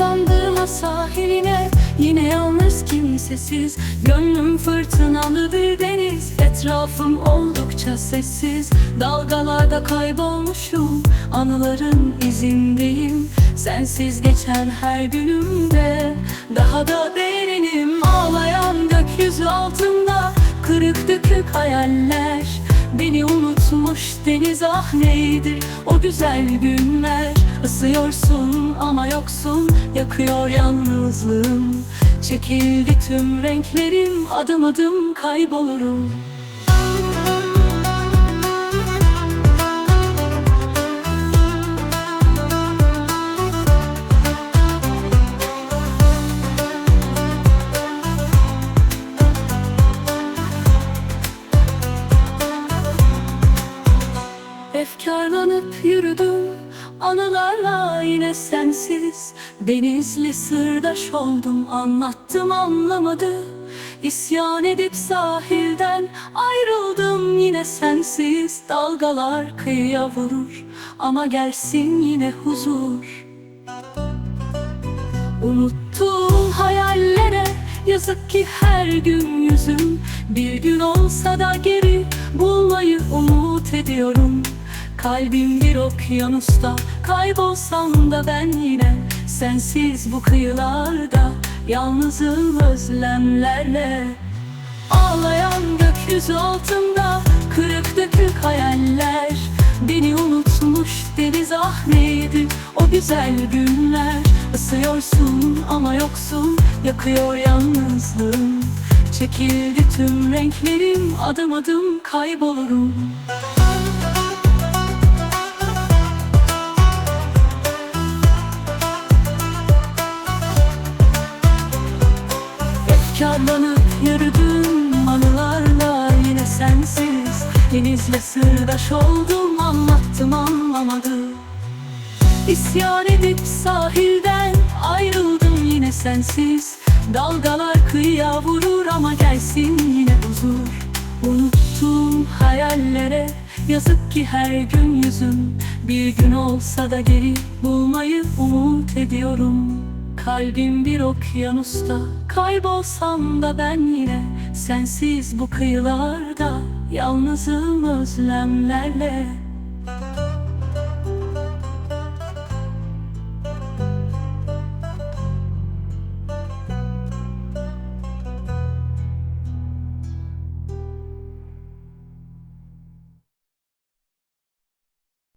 Bandırma sahiline Yine yalnız kimsesiz. Gönlüm fırtınalı bir deniz. Etrafım oldukça sessiz. Dalgalarda kaybolmuşum. Anıların izindeyim. Sensiz geçen her günümde. Daha da derinim. Ağlayan gökyüzü altında. Kırık dökük hayaller. Beni unutmuş deniz ah neydi O güzel günler. Isıyorsun ama yoksun Yakıyor yalnızlığım. Çekildi tüm renklerim Adım adım kaybolurum Efkarlanıp yürüdüm Anılarla yine sensiz. Denizli sırdaş oldum Anlattım anlamadı. İsyan edip sahilden Ayrıldım yine sensiz. Dalgalar kıyıya vurur Ama gelsin yine huzur. Unuttuğum hayallere Yazık ki her gün yüzüm. Bir gün olsa da geri Bulmayı umut ediyorum Kalbim bir okyanusta Kaybolsam da ben yine Sensiz bu kıyılarda Yalnızım özlemlerle. Ağlayan gökyüzü altında Kırık dökük hayaller. Beni unutmuş deniz ah neydi O güzel günler. Isıyorsun ama yoksun Yakıyor yalnızlığım. Çekildi tüm renklerim Adım adım kaybolurum Efkarlanıp yürüdüm anılarla yine sensiz Denizle sırdaş oldum anlattım anlamadı İsyan edip sahilden ayrıldım yine sensiz Dalgalar kıyıya vurur ama gelsin yine huzur. Unuttuğum hayallere yazık ki her gün yüzüm. Bir gün olsa da geri bulmayı umut ediyorum Kalbim bir okyanusta Kaybolsam da ben yine Sensiz bu kıyılarda Yalnızım özlemlerle